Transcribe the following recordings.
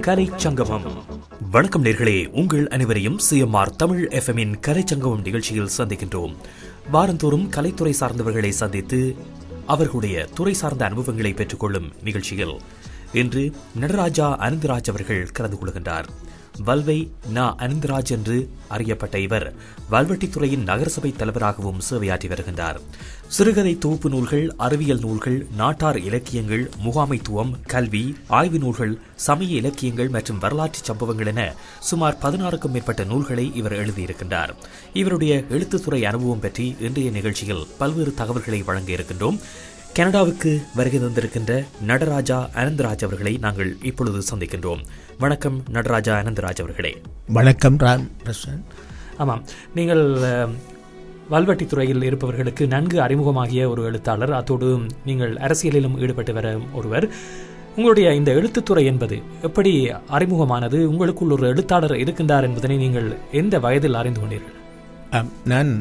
கலை சங்கமம் வணக்கம் நேர்களே உங்கள் அனைவரையும் சிஎம்ஆர் தமிழ் எஃப்எம்மின் கலை சங்கமம் நிகழ்ச்சியில் சந்திக்கின்றோம். வாரந்தோறும் கலைத்துறை சார்ந்தவர்களை சந்தித்து அவர்களுடைய துறை சார்ந்த அனுபவங்களை பெற்றுக்கொள்ளும் நிகழ்ச்சியில் இன்று நடராஜா அனந்தராஜ் அவர்கள் கலந்து கொள்கின்றார். வல்வை நா. அனந்தராஜ் என்று அறியப்பட்ட இவர் வல்வெட்டித்துறையின் நகரசபை தலைவராகவும் சேவையாற்றி வருகின்றார். சிறுகதை தொகுப்பு நூல்கள் அறிவியல் நூல்கள் நாட்டார் இலக்கியங்கள் முகாமைத்துவம் கல்வி ஆய்வு நூல்கள் சமய இலக்கியங்கள் மற்றும் வரலாற்று சம்பவங்கள் என சுமார் பதினாறுக்கும் மேற்பட்ட நூல்களை இவர் எழுதியிருக்கின்றார். இவருடைய எழுத்துத்துறை அனுபவம் பற்றி இன்றைய நிகழ்ச்சியில் பல்வேறு தகவல்களை வழங்க இருக்கின்றோம். கனடாவுக்கு வருகை தந்திருக்கின்ற நடராஜா அனந்தராஜ் அவர்களை நாங்கள் இப்பொழுது சந்திக்கின்றோம். வணக்கம் நடராஜா அனந்தராஜ் அவர்களே. வணக்கம் ராம் ஆமாம் நீங்கள் வல்வெட்டித்துறையில் இருப்பவர்களுக்கு நன்கு அறிமுகமாகிய ஒரு எழுத்தாளர். அத்தோடு நீங்கள் அரசியலிலும் ஈடுபட்டு வர ஒருவர். உங்களுடைய இந்த எழுத்துத்துறை என்பது எப்படி அறிமுகமானது? உங்களுக்குள் ஒரு எழுத்தாளர் இருக்கின்றார் என்பதனை நீங்கள் எந்த வயதில் அறிந்து கொண்டீர்கள்? நான்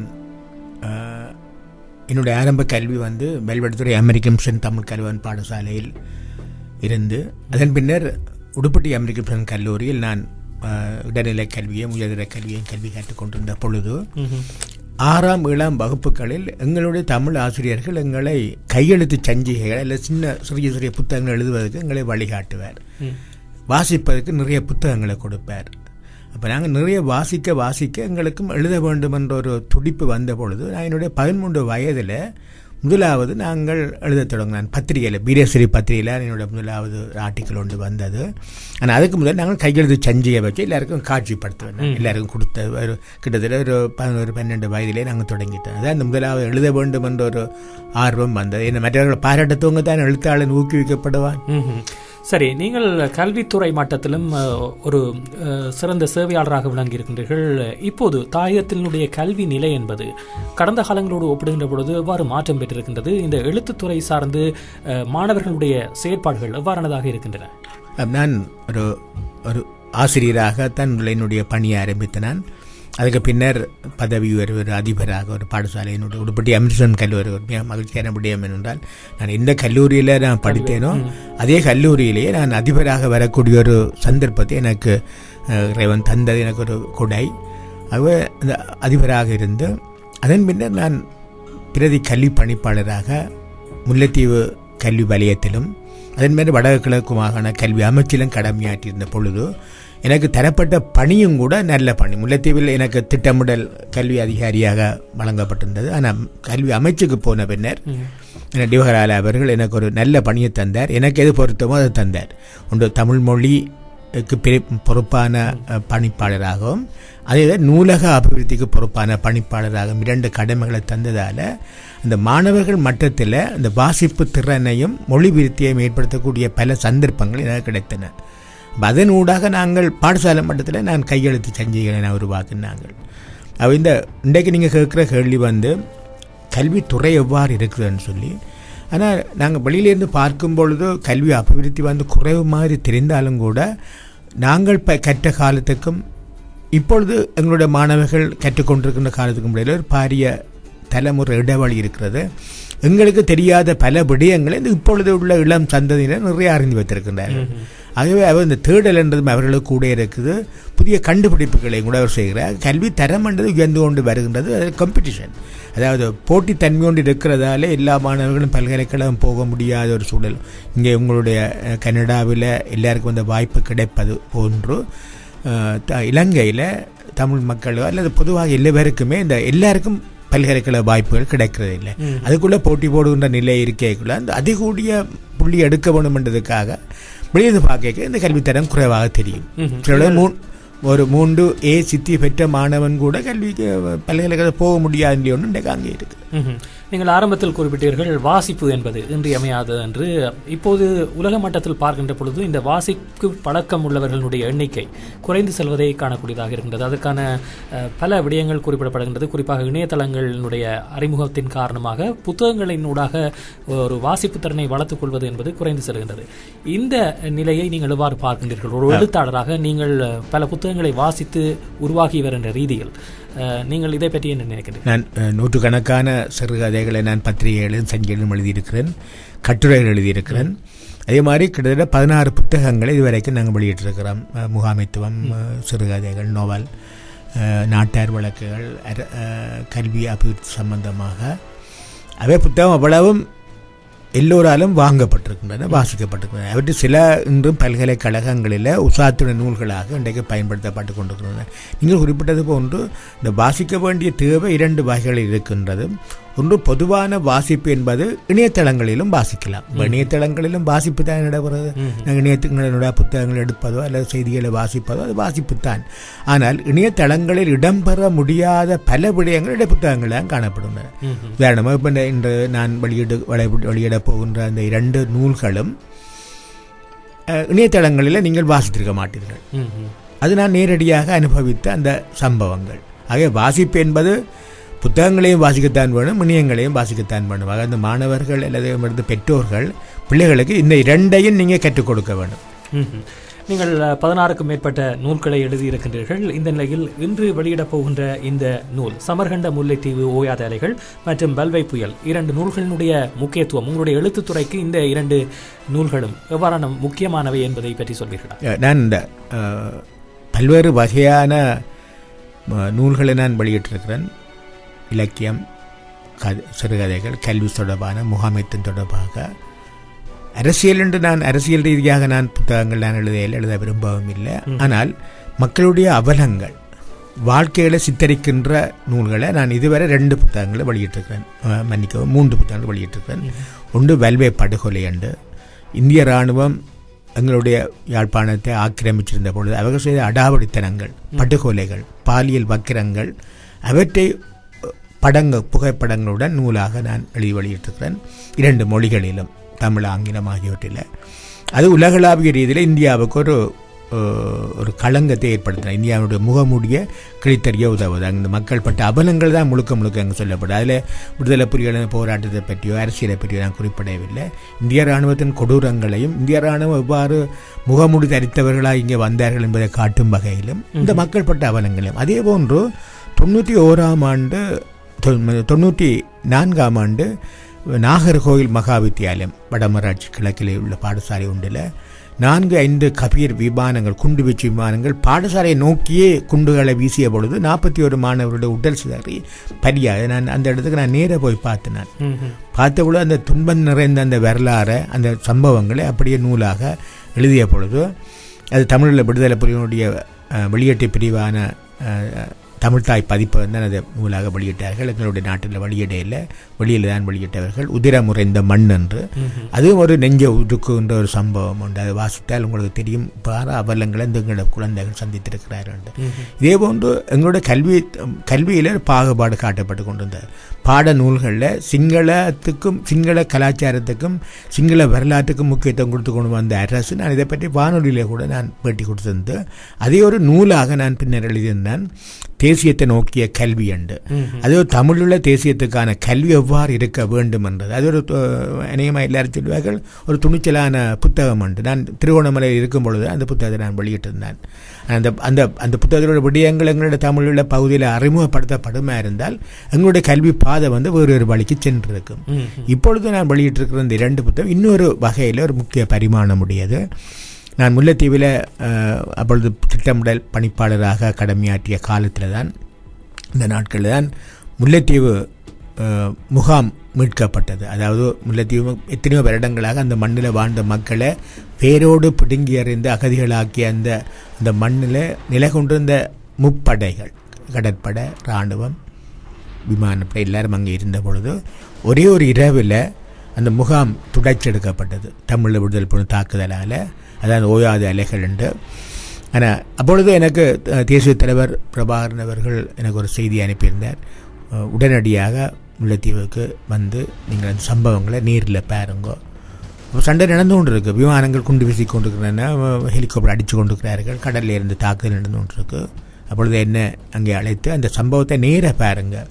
என்னுடைய ஆரம்ப கல்வி வந்து வெல்வெடுத்துறை அமெரிக்கன் மிஷன் தமிழ் கல்வன் பாடசாலையில் இருந்து அதன் பின்னர் உடுப்பட்டி அமெரிக்கன் மிஷன் கல்லூரியில் நான் இடைநிலை கல்வியும் உயர்தர கல்வியும் கல்வி கற்றுக்கொண்டிருந்த பொழுது ஆறாம் ஏழாம் வகுப்புகளில் எங்களுடைய தமிழ் ஆசிரியர்கள் எங்களை கையெழுத்து சஞ்சிகைகள் அல்லது சின்ன சிறிய சிறிய புத்தகங்கள் எழுதுவதற்கு எங்களை வழிகாட்டுவார். வாசிப்பதற்கு நிறைய புத்தகங்களை கொடுப்பார். அப்போ நாங்கள் நிறைய வாசிக்க வாசிக்க எங்களுக்கும் எழுத வேண்டும் என்ற ஒரு துடிப்பு வந்த பொழுது நான் என்னுடைய பதிமூன்று வயதில் முதலாவது நாங்கள் எழுதத் தொடங்கினேன் பத்திரிகையில் வீரேஸ்வரி பத்திரிகையில் என்னுடைய முதலாவது ஆர்டிக்கல் ஒன்று வந்தது. ஆனால் அதுக்கு முதல் நாங்கள் கையெழுத்து சஞ்சியை வச்சு எல்லாருக்கும் காட்சிப்படுத்துவேன். எல்லாருக்கும் கொடுத்த ஒரு கிட்டத்தட்ட ஒரு பதினோரு பன்னெண்டு வயதிலே நாங்கள் தொடங்கிட்டோம். அதான் அந்த முதலாவது எழுத வேண்டும் என்ற ஒரு ஆர்வம் வந்தது. என்ன மற்றவர்கள் பாராட்டத்தவங்க தான் எழுத்தாளன் ஊக்குவிக்கப்படுவான். சரி நீங்கள் கல்வித்துறை மட்டத்திலும் ஒரு சிறந்த சேவையாளராக விளங்கியிருக்கின்றீர்கள். இப்போது தாயகத்தினுடைய கல்வி நிலை என்பது கடந்த காலங்களோடு ஒப்பிடுகின்ற பொழுது எவ்வாறு மாற்றம் பெற்றிருக்கின்றது? இந்த எழுத்துத்துறை சார்ந்து மாணவர்களுடைய செயற்பாடுகள் எவ்வாறானதாக இருக்கின்றன? நான் ஒரு ஒரு ஆசிரியராக தான் என்னுடைய பணியை ஆரம்பித்த நான் அதுக்கு பின்னர் பதவி உயர்வு அதிபராக ஒரு பாடசாலை என்னுடைய உடுப்பட்டி அமிர்தன் கல்லூரி ஒரு மிக மகிழ்ச்சியான விடயம் என்னென்றால் நான் எந்த கல்லூரியில் நான் படித்தேனோ அதே கல்லூரியிலேயே நான் அதிபராக வரக்கூடிய ஒரு சந்தர்ப்பத்தை எனக்கு இறைவன் தந்தது எனக்கு ஒரு கொடை. ஆகவே அந்த அதிபராக இருந்து அதன் பின்னர் நான் பிரதி கல்வி பணிப்பாளராக முல்லைத்தீவு கல்வி வலயத்திலும் அதன் மேல் வடக்கு கிழக்கு மாகாண கல்வி அமைச்சிலும் கடமையாற்றியிருந்த பொழுது எனக்கு தரப்பட்ட பணியும் கூட நல்ல பணி. முல்லைத்தீவில் எனக்கு திட்டமிடல் கல்வி அதிகாரியாக வழங்கப்பட்டிருந்தது. ஆனால் கல்வி அமைச்சுக்கு போன பின்னர் டிவகரால அவர்கள் எனக்கு ஒரு நல்ல பணியை தந்தார். எனக்கு எது பொருத்தமோ அதை தந்தார். ஒன்று தமிழ் மொழிக்கு பொறுப்பான பணிப்பாளராகவும் அதே நூலக அபிவிருத்திக்கு பொறுப்பான பணிப்பாளராகவும் இரண்டு கடமைகளை தந்ததால் அந்த மாணவர்கள் மட்டத்தில் அந்த வாசிப்பு திறனையும் மொழி விருத்தியையும் ஏற்படுத்தக்கூடிய பல சந்தர்ப்பங்கள் எனக்கு கிடைத்தன. அதனூடாக நாங்கள் பாடசாலை மட்டத்தில் நான் கையெழுத்து சஞ்சிகளை நான் உருவாக்கினாங்கள் அவ இந்த இன்றைக்கு நீங்கள் கேட்குற கேள்வி வந்து கல்வித்துறை எவ்வாறு இருக்குதுன்னு சொல்லி ஆனால் நாங்கள் வெளியிலேருந்து பார்க்கும் பொழுது கல்வி அபிவிருத்தி வந்து குறைவு மாதிரி தெரிந்தாலும் கூட நாங்கள் ப கற்ற காலத்துக்கும் இப்பொழுது எங்களுடைய மாணவர்கள் கற்றுக்கொண்டிருக்கின்ற காலத்துக்கும் இடையில் ஒரு பாரிய தலைமுறை இடைவெளி இருக்கிறது. எங்களுக்கு தெரியாத பல விடயங்களை இந்த இப்பொழுது உள்ள இளம் சந்ததியினர் நிறைய அறிந்து வைத்திருக்கின்றார்கள். ஆகவே அவர் இந்த தேடல் என்றதும் அவர்களுக்கு கூட இருக்குது. புதிய கண்டுபிடிப்புகளை கூட அவர் செய்கிறார். கல்வி தரம் என்றது உயர்ந்து கொண்டு வருகின்றது. அது காம்படிஷன் அதாவது போட்டித்தன்மையோடு இருக்கிறதால எல்லா மாணவர்களும் பல்கலைக்கழகம் போக முடியாத ஒரு சூழல். இங்கே உங்களுடைய கனடாவில் எல்லாருக்கும் அந்த வாய்ப்பு கிடைப்பது போன்று இலங்கையில் தமிழ் மக்கள் அல்லது பொதுவாக எல்லாருக்குமே இந்த எல்லாருக்கும் பல்கலைக்கழக வாய்ப்புகள் கிடைக்கிறது இல்லை அதுக்குள்ளே போட்டி போடுகின்ற நிலை இருக்கேக்குள்ள அந்த அதிகூடிய புள்ளி எடுக்க வேண்டும் என்றதுக்காக வெளியிருந்து பார்க்க இந்த கல்வித்தரம் குறைவாக தெரியும். சில மூ ஒரு மூன்று ஏ சித்தி பெற்ற மாணவன் கூட கல்விக்கு பல்கலைக்கழகம் போக முடியாது ஒன்று இன்றைக்கு அங்கே இருக்குது ம்ஹும். நீங்கள் ஆரம்பத்தில் குறிப்பிட்டீர்கள் வாசிப்பு என்பது இன்றியமையாது என்று. இப்போது உலக மட்டத்தில் பார்க்கின்ற பொழுது இந்த வாசிப்பு பழக்கம் உள்ளவர்களுடைய எண்ணிக்கை குறைந்து செல்வதை காணக்கூடியதாக இருக்கின்றது. அதற்கான பல விடயங்கள் குறிப்பிடப்படுகின்றது. குறிப்பாக இணையதளங்களினுடைய அறிமுகத்தின் காரணமாக புத்தகங்களினூடாக ஒரு வாசிப்பு திறனை வளர்த்துக் கொள்வது என்பது குறைந்து செல்கின்றது. இந்த நிலையை நீங்கள் எவ்வாறு பார்க்கின்றீர்கள்? ஒரு எழுத்தாளராக நீங்கள் பல புத்தகங்களை வாசித்து உருவாகி வருகின்ற ரீதியில் நீங்கள் இதை பற்றி என்ன நினைக்கிறீர்கள் நான் நூற்றுக்கணக்கான சிறுகதைகளை நான் பத்திரிகைகளிலும் சஞ்சிகளும் எழுதியிருக்கிறேன் கட்டுரைகள் எழுதியிருக்கிறேன் அதே மாதிரி கிட்டத்தட்ட பதினாறு புத்தகங்களை இதுவரைக்கும் நாங்கள் வெளியிட்டிருக்கிறோம் முகாமைத்துவம் சிறுகதைகள் நோவல் நாட்டார் வழக்குகள் கல்வி அபிவிருத்தி சம்பந்தமாக அவை புத்தகம் அவ்வளவும் எல்லோராலும் வாங்கப்பட்டிருக்கின்றன வாசிக்கப்பட்டிருக்கின்றன. அவற்றில் சில இன்றும் பல்கலைக்கழகங்களில் உசாத்துணை நூல்களாக இன்றைக்கு பயன்படுத்தப்பட்டு கொண்டிருக்கின்றன. நீங்கள் குறிப்பிட்டது போன்று இந்த வாசிக்க வேண்டிய தேவை இரண்டு வகைகளில் இருக்கின்றது. ஒன்று பொதுவான வாசிப்பு என்பது இணையதளங்களிலும் வாசிக்கலாம். இணையதளங்களிலும் வாசிப்பு தான் நடைபெறுது நாங்கள் புத்தகங்கள் எடுப்பதோ அல்லது செய்திகளை வாசிப்பதோ அது வாசிப்பு தான் ஆனால் இணையதளங்களில் இடம்பெற முடியாத பல விடயங்களுடைய புத்தகங்கள் தான் காணப்படுகின்றன. உதாரணமாக இப்போ இன்று நான் வெளியிடு வெளி- வெளியிடப் போகின்ற அந்த இரண்டு நூல்களும் இணையதளங்களில் நீங்கள் வாசித்திருக்க மாட்டீர்கள். அது நான் நேரடியாக அனுபவித்த அந்த சம்பவங்கள். ஆக வாசிப்பு என்பது புத்தகங்களையும் வாசிக்கத்தான் வேணும் இணையங்களையும் வாசிக்கத்தான் வேணும். ஆக அந்த மாணவர்கள் அல்லது பெற்றோர்கள் பிள்ளைகளுக்கு இந்த இரண்டையும் நீங்கள் கற்றுக் கொடுக்க வேண்டும் ம்ஹும். நீங்கள் பதினாறுக்கும் மேற்பட்ட நூல்களை எழுதியிருக்கின்றீர்கள் இந்த நிலையில் இன்று வெளியிடப் போகின்ற இந்த நூல் சமர்கண்ட முல்லைத்தீவு ஓயாத அலைகள் மற்றும் பல்வை புயல் இரண்டு நூல்களினுடைய முக்கியத்துவம் உங்களுடைய எழுத்துத்துறைக்கு இந்த இரண்டு நூல்களும் எவ்வாறான முக்கியமானவை என்பதை பற்றி சொல்வீர்களா? நான் இந்த பல்வேறு வகையான நூல்களை நான் வெளியிட்டிருக்கிறேன். இலக்கியம் கதை சிறுகதைகள் கல்வி தொடர்பான முகாமைத்தின் தொடர்பாக. அரசியல் என்று நான் அரசியல் ரீதியாக நான் புத்தகங்கள் நான் எழுதையில் எழுத விரும்பவும் இல்லை. ஆனால் மக்களுடைய அவலங்கள் வாழ்க்கைகளை சித்தரிக்கின்ற நூல்களை நான் இதுவரை ரெண்டு புத்தகங்களை வெளியிட்டிருக்கிறேன். மன்னிக்கவும் மூன்று புத்தகங்கள் வெளியிட்டிருக்கிறேன். ஒன்று வல்வே படுகொலை அண்டு இந்திய இராணுவம் எங்களுடைய யாழ்ப்பாணத்தை ஆக்கிரமிச்சிருந்த பொழுது அவர்கள் செய்த அடாவடித்தனங்கள் படுகொலைகள் பாலியல் வக்கிரங்கள் அவற்றை அஹ், படங்க புகைப்படங்களுடன் நூலாக நான் எழுதி வெளியிட்டிருக்கிறேன். இரண்டு மொழிகளிலும் தமிழ் ஆங்கிலம் ஆகியவற்றில். அது உலகளாவிய ரீதியில் இந்தியாவுக்கு ஒரு ஒரு களங்கத்தை ஏற்படுத்தின. இந்தியாவுடைய முகமூடிய கிழித்தறிய உதவுது. அங்கே மக்கள் பட்ட அவலங்கள் தான் முழுக்க முழுக்க அங்கே சொல்லப்படும் அதில் விடுதலை புலிகளின் போராட்டத்தை பற்றியோ அரசியலை பற்றியோ நான் குறிப்பிடவில்லை. இந்திய ராணுவத்தின் கொடூரங்களையும் இந்திய ராணுவம் எவ்வாறு முகமூடி தரித்தவர்களாக இங்கே வந்தார்கள் என்பதை காட்டும் வகையிலும் இந்த மக்கள் பட்ட அவலங்களையும். அதே போன்று தொண்ணூற்றி ஓராம் ஆண்டு தொண்ணூற்றி நான்காம் ஆண்டு நாகர்கோவில் மகா வித்தியாலயம் வடமராட்சி கிழக்கிலே உள்ள பாடசாலை ஒன்றில் நான்கு ஐந்து கபீர் விமானங்கள் குண்டு வீச்சு விமானங்கள் பாடசாலையை நோக்கியே குண்டுகளை வீசிய பொழுது நாற்பத்தி ஒரு மாணவர்களுடைய உடல் சிதறி பலியாக நான் அந்த இடத்துக்கு நான் நேராக போய் பார்த்தேன் நான். பார்த்தபொழுது அந்த துன்பம் நிறைந்த அந்த வரலாறை அந்த சம்பவங்களை அப்படியே நூலாக எழுதிய பொழுது அது தமிழில் விடுதலை புலிகளுடைய அஹ், வெளியீட்டு பிரிவான தமிழ்தாய் பதிப்பு வந்து அதை நூலாக வெளியிட்டார்கள். எங்களுடைய நாட்டில் வெளியிடையில் வெளியில் தான் வெளியிட்டவர்கள். உதிரமுறைந்த மண் என்று. அதுவும் ஒரு நெஞ்ச உருக்குன்ற ஒரு சம்பவம் உண்டு. அதை வாசித்தால் உங்களுக்கு தெரியும். பார அவலங்களை இந்த எங்களோட குழந்தைகள் சந்தித்திருக்கிறார்கள் என்று. இதே போன்று எங்களுடைய கல்வி கல்வியில் பாகுபாடு காட்டப்பட்டு கொண்டிருந்தது. பாட நூல்களில் சிங்களத்துக்கும் சிங்கள கலாச்சாரத்துக்கும் சிங்கள வரலாற்றுக்கும் முக்கியத்துவம் கொடுத்து கொண்டு வந்த அரசு நான் இதை பற்றி வானொலியிலே கூட நான் பேட்டி கொடுத்திருந்து அதே ஒரு நூலாக நான் பின்னர் எழுதியிருந்தேன் தேசியத்தை நோக்கிய கல்வி என்று அது ஒரு தமிழுள்ள தேசியத்துக்கான கல்வி எவ்வாறு இருக்க வேண்டும் என்றது அது ஒரு அநேகமாக எல்லாரும் சொல்லுவார்கள் ஒரு துணிச்சலான புத்தகம் உண்டு நான் திருவோணமலையில் இருக்கும் பொழுது அந்த புத்தகத்தை நான் வெளியிட்டிருந்தேன். அந்த அந்த அந்த புத்தகத்தோட விடயங்கள் எங்களுடைய தமிழுள்ள பகுதியில் அறிமுகப்படுத்தப்படுமா இருந்தால் எங்களுடைய கல்வி பாதை வந்து வேறு ஒரு வழிக்கு சென்றிருக்கும் இப்பொழுது நான் வெளியிட்டிருக்கிற இந்த இரண்டு புத்தகம் இன்னொரு வகையில் ஒரு முக்கிய பரிமாணம் உடையது. நான் முல்லைத்தீவில் அப்பொழுது திட்டமிடல் பணிப்பாளராக கடமையாற்றிய காலத்தில் தான் இந்த நாட்களில் தான் முல்லைத்தீவு முகாம் மீட்கப்பட்டது. அதாவது முல்லைத்தீவு எத்தனையோ வருடங்களாக அந்த மண்ணில் வாழ்ந்த மக்களை வேரோடு பிடுங்கி எறிந்து அகதிகளாக்கிய அந்த அந்த மண்ணில் நிலை கொண்டிருந்த முப்படைகள் கடற்படை இராணுவம் விமானப்படை எல்லாரும் அங்கே இருந்த பொழுது ஒரே ஒரு இரவில் அந்த முகாம் துடைச்செடுக்கப்பட்டது. தமிழ் விடுதல் பொண்ணு தாக்குதலால் அதாவது ஓயாது அலைகள் என்று. ஆனால் அப்பொழுது எனக்கு தேசிய தலைவர் பிரபாகரன் அவர்கள் எனக்கு ஒரு செய்தி அனுப்பியிருந்தார். உடனடியாக முல்லைத்தீவுக்கு வந்து நீங்கள் அந்த சம்பவங்களை நேரில் பாருங்கோ. சண்டை நடந்து கொண்டு இருக்கு விமானங்கள் குண்டு வீசி கொண்டிருக்கிறன ஹெலிகாப்டர் அடித்து கொண்டிருக்கிறார்கள். கடலில் இருந்து தாக்குதல் நடந்து கொண்டிருக்கு. அப்பொழுது என்ன அங்கே அழைத்து அந்த சம்பவத்தை நேராக பாருங்கள்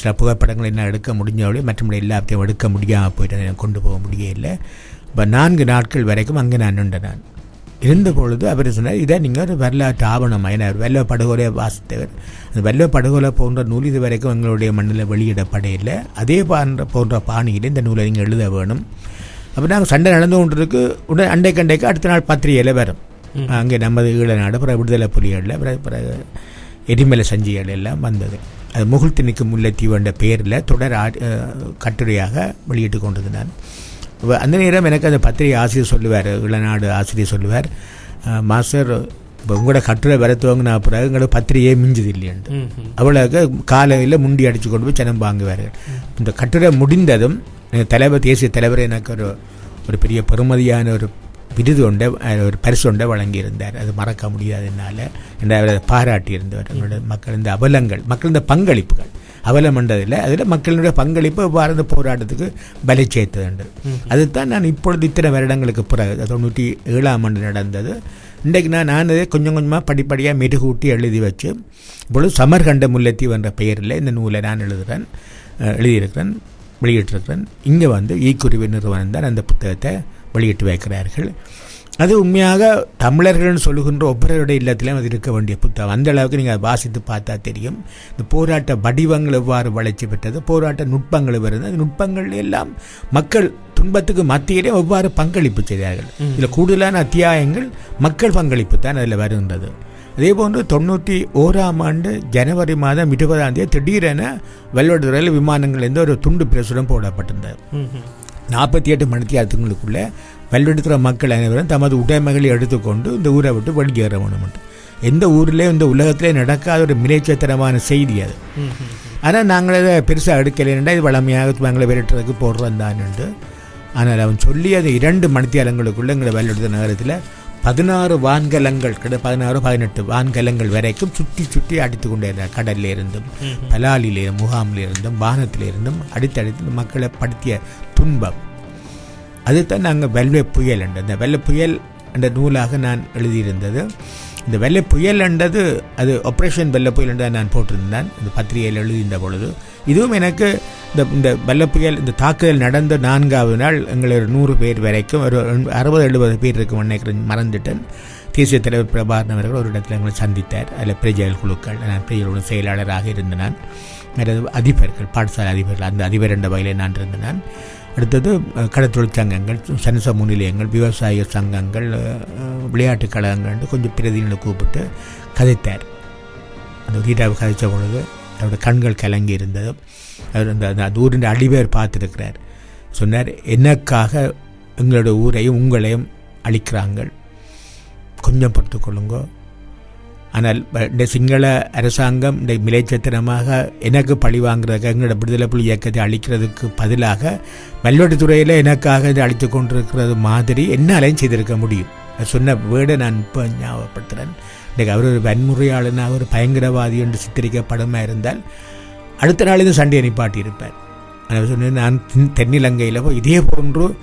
சில புகைப்படங்கள் என்ன எடுக்க முடிஞ்சவளே மற்றபடி எல்லாத்தையும் எடுக்க முடியாமல் போயிட்டு கொண்டு போக முடியல இப்போ நான்கு நாட்கள் வரைக்கும் அங்கே நான் நின்ற நான். இருந்த பொழுது அவர் சொன்னார் இதை நீங்கள் ஒரு வரலாற்று ஆவணம் ஏன்னா வெள்ள படுகொலை வாசித்தவர். அந்த வெள்ள படுகொலை போன்ற நூல் இது வரைக்கும் எங்களுடைய மண்ணில் வெளியிடப்படையில்லை அதே போன்ற போன்ற பாணியில் இந்த நூலை நீங்கள் எழுத வேணும். அப்போ நாங்கள் சண்டை நடந்து கொண்டிருக்கு. உடனே அண்டை கண்டைக்கு அடுத்த நாள் பத்திரிகையில் வரும். அங்கே நமது ஈழநாடு பிறகு விடுதலை புலிகளில் பிறகு பிறகு எரிமலை சஞ்சிகள் எல்லாம் வந்தது. முகுழ்த்து நிற்கும் முல்லைத்தீவு என்ற பெயரில் தொடர் கட்டுரையாக வெளியிட்டு அப்ப அந்த நேரம் எனக்கு அந்த பத்திரிகை ஆசிரியர் சொல்லுவார் இளநாடு ஆசிரியர் சொல்லுவார் "அஹ், மாஸ்டர் இப்போ உங்களோட கட்டுரை வர துவங்கின பிறகு எங்களோட பத்திரிகையே மிஞ்சுது இல்லையண்டு. அவ்வளோக்கு காலையில் முண்டி அடித்து கொண்டு போய் ஜனம் வாங்குவார்கள் இந்த கட்டுரை முடிந்ததும் தலைவர் தேசிய தலைவர் எனக்கு ஒரு ஒரு பெரிய பெருமதியான ஒரு விருது ஒன்றை ஒரு பரிசு ஒன்றை வழங்கியிருந்தார். அது மறக்க முடியாது என்னால். என்று அவர் அதை பாராட்டியிருந்தவர். எங்களோட மக்கள் இந்த அவலங்கள் மக்கள் இந்த பங்களிப்புகள். அவலம் என்றதில் அதில் மக்களுடைய பங்களிப்பு இந்த போராட்டத்துக்கு பலி சேர்த்தது அதுதான் நான் இப்பொழுது இத்தனை வருடங்களுக்கு பிறகு தொண்ணூற்றி ஏழாம் ஆண்டு நடந்தது. இன்றைக்கு நான் நான் அதை கொஞ்சம் கொஞ்சமாக படிப்படியாக மெருகூட்டி எழுதி வச்சு இப்பொழுது சமர்கண்ட முல்லைத்தீவு என்ற பெயரில் இந்த நூலை நான் எழுதுகிறேன் எழுதியிருக்கிறேன் வெளியிட்டிருக்கிறேன். இங்கே வந்து ஈக்குருவி நிறுவனம் தான் அந்த புத்தகத்தை வெளியிட்டு வைக்கிறார்கள். அது உண்மையாக தமிழர்கள்னு சொல்லுகின்ற ஒவ்வொருடைய இல்லத்திலும் அது இருக்க வேண்டிய புத்தகம். அந்த அளவுக்கு நீங்கள் அதை வாசித்து பார்த்தா தெரியும். இந்த போராட்ட வடிவங்கள் எவ்வாறு வளர்ச்சி பெற்றது போராட்ட நுட்பங்கள் வருது அந்த நுட்பங்கள் எல்லாம் மக்கள் துன்பத்துக்கு மத்தியிலே எவ்வாறு பங்களிப்பு செய்தார்கள். இதில் கூடுதலான அத்தியாயங்கள் மக்கள் பங்களிப்பு தான் அதில் வருகின்றது. அதே போன்று தொண்ணூற்றி ஓராம் ஆண்டு ஜனவரி மாதம் இருபதாம் தேதி திடீரென வெள்ளோடுதுறையில் விமானங்கள்லேருந்து ஒரு துண்டு பிரசுரம் போடப்பட்டிருந்தது. நாற்பத்தி எட்டு மணித்தி அதுங்களுக்குள்ளே மக்கள் அனைவரும் தமது உடைமைகளை எடுத்துக்கொண்டு இந்த ஊரை விட்டு வெளியேற வேணும் எந்த ஊர்லேயும் இந்த உலகத்திலே நடக்காத ஒரு மிலேச்சத்தனமான செய்தி அது. ஆனால் நாங்கள் அதை பெருசாக எடுக்கலைன்னா இது வளமையாக நாங்களை விரட்டுறதுக்கு போடுறோம் தானுண்டு ஆனால் அவன் சொல்லி அது இரண்டு மணித்தியாலங்களுக்குள்ளே எங்களை வெள்ளெடுத்த நகரத்தில் பதினாறு வான்கலங்கள் கிட்ட பதினாறு பதினெட்டு வான்கலங்கள் வரைக்கும் சுற்றி சுற்றி அடித்து கொண்டே இருந்தார் கடல்ல இருந்தும் பலாலிலே முகாமில் இருந்தும் வானத்தில் இருந்தும் அடித்தடித்து மக்களை படுத்திய துன்பம். அதுதான் நாங்கள் வெள்ளை புயல் என்ற. இந்த வெள்ளை புயல் என்ற நூலாக நான் எழுதியிருந்தது. இந்த வெள்ளை புயல் என்றது அது ஆப்ரேஷன் வெள்ளை புயல் என்று நான் போட்டிருந்தேன். இந்த பத்திரிகையில் எழுதியிருந்த பொழுது. இதுவும் எனக்கு இந்த இந்த வெள்ளை புயல் இந்த தாக்குதல் நடந்த நான்காவது நாள் எங்களை ஒரு நூறு பேர் வரைக்கும் ஒரு அறுபது எழுபது பேர் இருக்கும் நினைக்கிறேன் மறந்துட்டேன். தேசிய தலைவர் பிரபாகரன் அவர்கள் ஒரு இடத்துல எங்களை சந்தித்தார். அதில் பிரஜைகள் குழுக்கள் நான் பிரஜைகளோட செயலாளராக இருந்த நான் அதிபர்கள் பாடசாலை அதிபர்கள் அந்த அதிபர் என்ற வகையில் நான் இருந்த நான் அடுத்தது அஹ், கடற்தொழில் சங்கங்கள் சனச முன்னிலையங்கள் விவசாய சங்கங்கள் விளையாட்டுக் கழகங்கள் கொஞ்சம் பிரதிநிதிகளை கூப்பிட்டு கதைத்தார். அந்த ரீட்டாவை கதைச்ச பொழுது அவருடைய கண்கள் கலங்கி இருந்தது அவர் அந்த அந்த ஊரின் அடிபேர் பார்த்துருக்கிறார். சொன்னார் எனக்காக எங்களோட ஊரையும் உங்களையும் அழிக்கிறாங்கள். கொஞ்சம் பொறுத்துக்கொள்ளுங்கோ ஆனால் இந்த சிங்கள அரசாங்கம் இந்த மிலைச்சத்திரமாக எனக்கு பழி வாங்குறதுக்கு எங்களோட விடுதலை புலி இயக்கத்தை அழிக்கிறதுக்கு பதிலாக மல்வெட்டுத்துறையில் எனக்காக இதை அழித்து கொண்டிருக்கிறது மாதிரி என்னாலையும் செய்திருக்க முடியும். சொன்ன வேர்டை நான் இப்போ ஞாபகப்படுத்துகிறேன் இன்றைக்கு அவர் ஒரு வன்முறையாளனாக ஒரு பயங்கரவாதி என்று சித்தரிக்கப்படமா இருந்தால் அடுத்த நாள் இது சண்டையை நிப்பாட்டியிருப்பார். அவர் சொன்னேன் நான் தென்- தென்னிலங்கையில் போய் இதே போன்று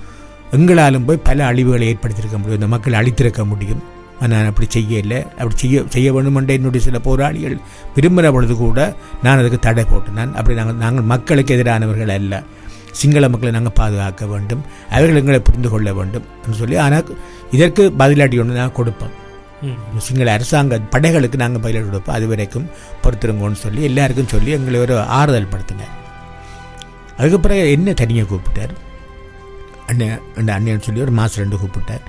எங்களாலும் போய் பல அழிவுகளை ஏற்படுத்தியிருக்க முடியும். இந்த மக்கள் அழித்திருக்க முடியும். நான் அப்படி செய்யலை. அப்படி செய்ய செய்ய வேண்டுமென்ற என்னுடைய சில போராளிகள் விரும்புகிற பொழுது கூட நான் அதுக்கு தடை போட்டேன். நான் அப்படி நாங்கள் நாங்கள் மக்களுக்கு எதிரானவர்கள் அல்ல. சிங்கள மக்களை நாங்கள் பாதுகாக்க வேண்டும். அவர்கள் எங்களை புரிந்து கொள்ள வேண்டும். என்று சொல்லி ஆனால் இதற்கு பதிலாட்டி ஒன்று நான் கொடுப்போம் சிங்கள அரசாங்க படைகளுக்கு நாங்கள் பதிலடி கொடுப்போம். அது வரைக்கும் பொறுத்திருங்கோன்னு சொல்லி எல்லாருக்கும் சொல்லி எங்களை ஒரு ஆறுதல் படுத்தினார். அதுக்கு பிறகு என்ன தனியாக கூப்பிட்டார்? அண்ணன் அந்த அண்ணன் சொல்லி ஒரு மாதம் ரெண்டு கூப்பிட்டார்.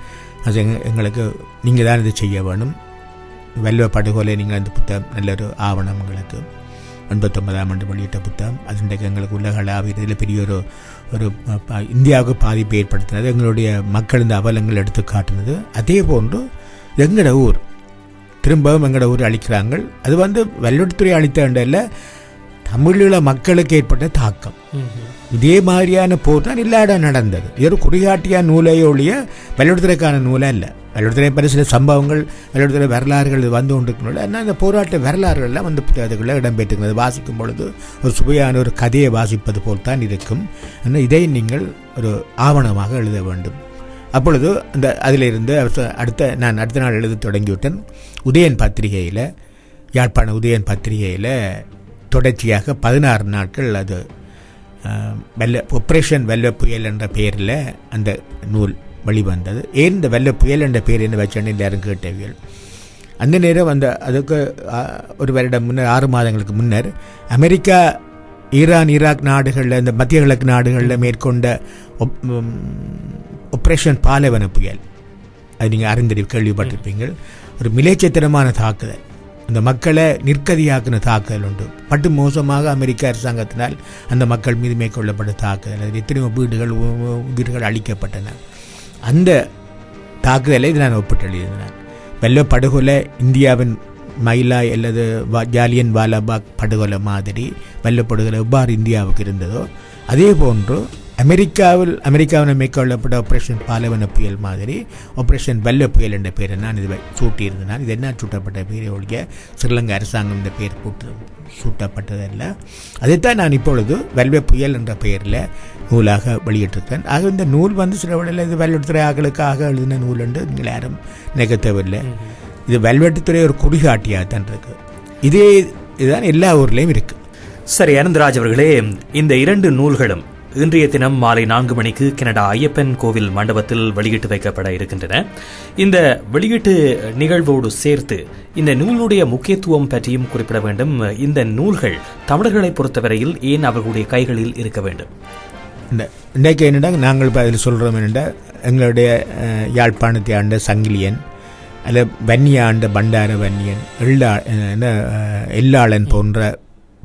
அது எங்க எங்களுக்கு நீங்கள் தான் இது செய்ய வேணும். வெல்வ படுகொலை நீங்கள் அந்த புத்தகம் நல்ல ஒரு ஆவணம் எங்களுக்கு. எண்பத்தொன்பதாம் ஆண்டு வெளியிட்ட புத்தகம். அது இன்றைக்கு எங்களுக்கு உலகளாவிய இதில் பெரிய ஒரு ஒரு இந்தியாவுக்கு பாதிப்பை ஏற்படுத்தினது. எங்களுடைய மக்கள் இந்த அவலங்கள் எடுத்து காட்டினது. அதே போன்று எங்களோட ஊர்? திரும்பவும் எங்களோட ஊர் அழிக்கிறாங்க அது வந்து வெள்ளத்துறை அழித்த இல்லை தமிழீழ மக்களுக்கு ஏற்பட்ட தாக்கம். இதே மாதிரியான போர் தான் எல்லா இடம் நடந்தது. இது ஒரு குறிகாட்டியா நூலே ஒழிய வெள்ளத்துறைக்கான நூலே இல்லை வெள்ளத்துறை பற்றி சில சம்பவங்கள் வெள்ளத்துறை வரலாறுகள் வந்து கொண்டிருக்கணும் ஆனால் இந்த போராட்ட வரலாறுகள்லாம் வந்து புத்தகத்துக்குள்ள இடம்பெற்றுக்கிறது வாசிக்கும் பொழுது ஒரு சுவையான ஒரு கதையை வாசிப்பது போல் தான் இருக்கும். ஆனால் இதை நீங்கள் ஒரு ஆவணமாக எழுத வேண்டும். அப்பொழுது அந்த அதிலிருந்து அடுத்த- அடுத்த நான் அடுத்த நாள் எழுத தொடங்கிவிட்டேன். உதயன் பத்திரிகையில் யாழ்ப்பாண உதயன் பத்திரிகையில் தொடர்ச்சியாக பதினாறு நாட்கள் அது வெல்ல வெள்ள வெல்ல வெள்ள புயல் என்ற பெயரில் அந்த நூல் வெளிவந்தது. ஏன் இந்த வெள்ள புயல் என்ற பெயர் என்ன வச்சேன்னு எல்லாரும் கேட்டவியல் அந்த நேரம் அந்த அதுக்கு ஒரு வருடம் முன்னர் ஆறு மாதங்களுக்கு முன்னர் அமெரிக்கா ஈரான் ஈராக் நாடுகளில் இந்த மத்திய கிழக்கு நாடுகளில் மேற்கொண்ட ஒப்ரேஷன் பாலைவன புயல். அது நீங்கள் அறிந்திரு கேள்விப்பட்டிருப்பீங்கள். ஒரு மிலேச்சத்திரமான தாக்குதல். அந்த மக்களை நிற்கதியாக்கின தாக்குதல் உண்டு. பட்டு மோசமாக அமெரிக்க அரசாங்கத்தினால் அந்த மக்கள் மீது மேற்கொள்ளப்பட்ட தாக்குதல். அதில் எத்தனையோ வீடுகள் உயிர்கள் அளிக்கப்பட்டன அந்த தாக்குதலை இது நான் ஒப்பிட்டு எழுதினேன் வெள்ள படுகொலை இந்தியாவின் மயிலாய் அல்லது ஜாலியன் வாலாபாக் படுகொலை மாதிரி வெள்ளப்படுகொலை எவ்வாறு இந்தியாவுக்கு இருந்ததோ அதே போன்று அமெரிக்காவில் அமெரிக்காவில் மேற்கொள்ளப்பட்ட ஆபரேஷன் பாலைவன புயல் மாதிரி ஆபரேஷன் வெள்ள புயல் என்ற பெயரை நான் இது சூட்டியிருந்தேன். நான் இது என்ன சூட்டப்பட்ட பேரை ஒழிய ஸ்ரீலங்கா அரசாங்கம் இந்த பெயர் போட்டு சூட்டப்பட்டதல்ல. அதைத்தான் நான் இப்பொழுது வெல்வ புயல் என்ற பெயரில் நூலாக வெளியிட்டிருக்கேன். ஆக இந்த நூல் வந்து சில வேளையில் இது வெள்ளத்துறை ஆக்களுக்காக எழுதின நூல் என்று நீங்கள் யாரும் நினைக்க தேவையில்லை இது வெல்வெட்டுத்துறை ஒரு குறிகாட்டியாக தான் இருக்கு. இதே இதுதான் எல்லா ஊர்லேயும் இருக்கு. சரி அனந்தராஜ் அவர்களே இந்த இரண்டு நூல்களும் இன்றைய தினம் மாலை நான்கு மணிக்கு கனடா ஐயப்பன் கோவில் மண்டபத்தில் வெளியிட்டு வைக்கப்பட இருக்கின்றன. இந்த வெளியீட்டு நிகழ்வோடு சேர்த்து இந்த நூலுடைய முக்கியத்துவம் பற்றியும் குறிப்பிட வேண்டும். இந்த நூல்கள் தமிழர்களை பொறுத்தவரையில் ஏன் அவர்களுடைய கைகளில் இருக்க வேண்டும்? இந்த இன்றைக்கு என்னடா நாங்கள் இப்போ அதில் சொல்கிறோம் என்னென்னா எங்களுடைய யாழ்ப்பாணத்தை ஆண்ட சங்கிலியன் அல்ல வன்னிய ஆண்ட பண்டார வன்னியன் எள்ளா என்ன எல்லாளன் போன்ற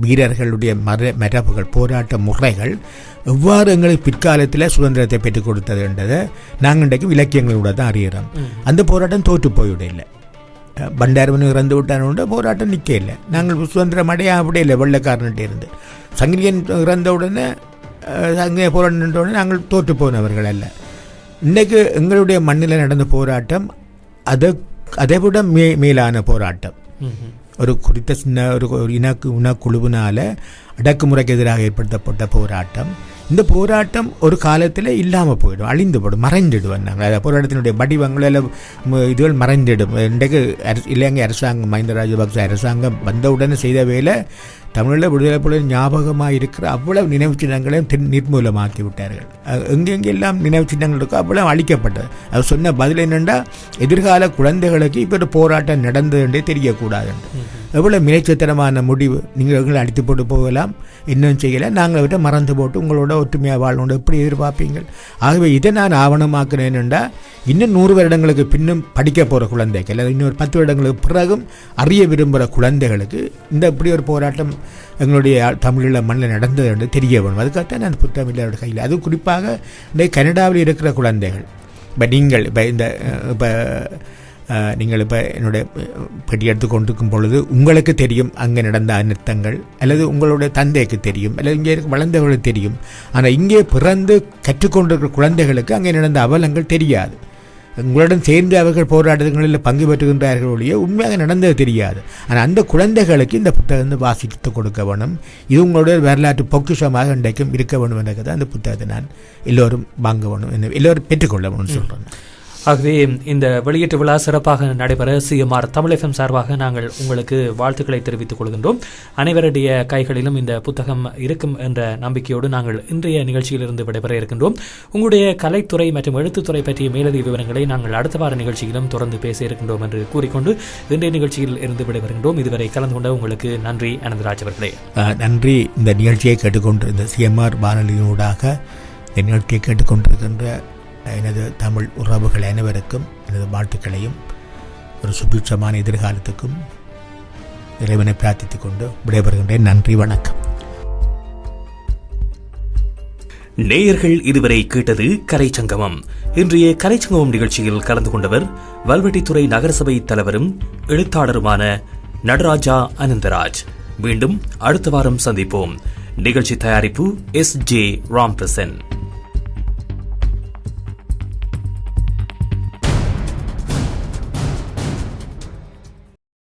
வீரர்களுடைய மர மரபுகள் போராட்ட முறைகள் எவ்வாறு எங்களுக்கு பிற்காலத்தில் சுதந்திரத்தை பெற்றுக் கொடுத்தது என்றதை நாங்கள் இன்றைக்கு இலக்கியங்களோட தான் அறிகிறோம் அந்த போராட்டம் தோற்று போய்விடல பண்டாரவன் இறந்து விட்டானோட போராட்டம் நிற்க இல்லை. நாங்கள் சுதந்திரம் அடைய அப்படியே இல்லை வெள்ளக்காரன்கிட்ட இருந்து. சங்கிலியன் இறந்த உடனே சங்கிலிய போராட்டம் உடனே நாங்கள் தோற்று போனவர்கள் அல்ல. இன்றைக்கு எங்களுடைய மண்ணில் நடந்த போராட்டம் அதை அதை விட மே மேலான போராட்டம். ஒரு குறித்த சின்ன ஒரு இன இனக்கு இனக்குழுவினால அடக்குமுறைக்கு எதிராக ஏற்படுத்தப்பட்ட போராட்டம். இந்த போராட்டம் ஒரு காலத்தில் இல்லாமல் போயிடும் அழிந்து போயிடும் மறைஞ்சிடுவோம் நாங்கள் போராட்டத்தினுடைய வடிவங்கள் இதுகள் மறைஞ்சிடும். இன்றைக்கு இலங்கை அரசாங்கம் மஹிந்த ராஜபக்ச அரசாங்கம் வந்தவுடனே செய்த வேலை தமிழில் விடுதலை புலி ஞாபகமாக இருக்கிற அவ்வளவு நினைவு சின்னங்களையும் நிர்மூலமாக்கி விட்டார்கள். எங்கெங்கெல்லாம் நினைவு சின்னங்கள் இருக்கோ அவ்வளவு அழிக்கப்பட்டது. அது சொன்ன பதில் என்னென்னா எதிர்கால குழந்தைகளுக்கு இப்போ ஒரு போராட்டம் நடந்ததுன்றே தெரியக்கூடாது எவ்வளோ மினைச்சத்தனமான முடிவு. நீங்கள் அடித்து போட்டு போகலாம். இன்னும் செய்யலை. நாங்கள் விட்டு மறந்து போட்டு உங்களோட ஒற்றுமையாக வாழணும் எப்படி எதிர்பார்ப்பீங்கள்? ஆகவே இதை நான் ஆவணமாக்குறேன் இன்னும் நூறு வருடங்களுக்கு பின்னும் படிக்க போகிற குழந்தைகள் அல்லது இன்னொரு பத்து வருடங்களுக்கு பிறகும் அறிய விரும்புகிற குழந்தைகளுக்கு இந்த இப்படி ஒரு போராட்டம் எங்களுடைய தமிழில் மண்ணில் நடந்தது என்று தெரிய வேணும் அதுக்காகத்தான் நான் புத்தகம் இல்லை அவருடைய கையில். அது குறிப்பாக இந்த கனடாவில் இருக்கிற குழந்தைகள். இப்போ நீங்கள் இப்போ இந்த இப்போ நீங்கள் இப்போ என்னுடைய பெட்டி எடுத்து கொண்டிருக்கும் பொழுது உங்களுக்கு தெரியும் அங்கே நடந்த அனர்த்தங்கள் அல்லது உங்களுடைய தந்தைக்கு தெரியும் அல்லது இங்கே இருக்க வளர்ந்தவர்களுக்கு தெரியும். ஆனால் இங்கே பிறந்து கற்றுக்கொண்டிருக்கிற குழந்தைகளுக்கு அங்கே நடந்த அவலங்கள் தெரியாது. உங்களுடன் சேர்ந்து அவர்கள் போராட்டங்களில் பங்கு பெற்றுகின்றார்கள் ஒழிய உண்மையாக நடந்தது தெரியாது. ஆனால் அந்த குழந்தைகளுக்கு இந்த புத்தகத்தை வாசித்து கொடுக்க வேணும். இது உங்களுடைய வரலாற்று பொக்கிஷமாக இன்றைக்கும் இருக்க வேண்டும் என்றது அந்த புத்தகத்தை நான் எல்லோரும் வாங்க வேணும் எல்லோரும் பெற்றுக்கொள்ள வேணும்னு சொல்கிறேன் ஆகவே இந்த வெளியீட்டு விழா சிறப்பாக நடைபெற சிஎம்ஆர் தமிழகம் சார்பாக நாங்கள் உங்களுக்கு வாழ்த்துக்களை தெரிவித்துக் கொள்கின்றோம். அனைவருடைய கைகளிலும் இந்த புத்தகம் இருக்கும் என்ற நம்பிக்கையோடு நாங்கள் இன்றைய நிகழ்ச்சியிலிருந்து விடைபெற இருக்கின்றோம். உங்களுடைய கலைத்துறை மற்றும் எழுத்துத்துறை பற்றிய மேலதிக விவரங்களை நாங்கள் அடுத்த வார நிகழ்ச்சியிலும் தொடர்ந்து பேச இருக்கின்றோம் என்று கூறிக்கொண்டு இன்றைய நிகழ்ச்சியில் இருந்து விடைபெறுகின்றோம். இதுவரை கலந்து கொண்ட உங்களுக்கு நன்றி அனந்தராஜ் அவர்களே. நன்றி. இந்த நிகழ்ச்சியை கேட்டுக்கொண்டிருந்த சிஎம்ஆர் வானொலியினூடாக இந்த நிகழ்ச்சியை கேட்டுக்கொண்டிருக்கின்ற எனது தமிழ் உறவுகள் அனைவருக்கும் எனது வாழ்த்துக்களையும் ஒரு சுபிட்சமான எதிர்காலத்துக்கும் இறைவனை பிரார்த்தித்துக் கொண்டு விடைபெறுகின்றேன். நன்றி வணக்கம். நேயர்கள் இதுவரை கேட்டது கரைச்சங்கமம் இன்றைய கரைச்சங்கமம் நிகழ்ச்சியில் கலந்து கொண்டவர் வல்வெட்டித்துறை நகரசபை தலைவரும் எழுத்தாளருமான நடராஜா அனந்தராஜ். மீண்டும் அடுத்த வாரம் சந்திப்போம். நிகழ்ச்சி தயாரிப்பு எஸ் ஜே ராம்பிரசன்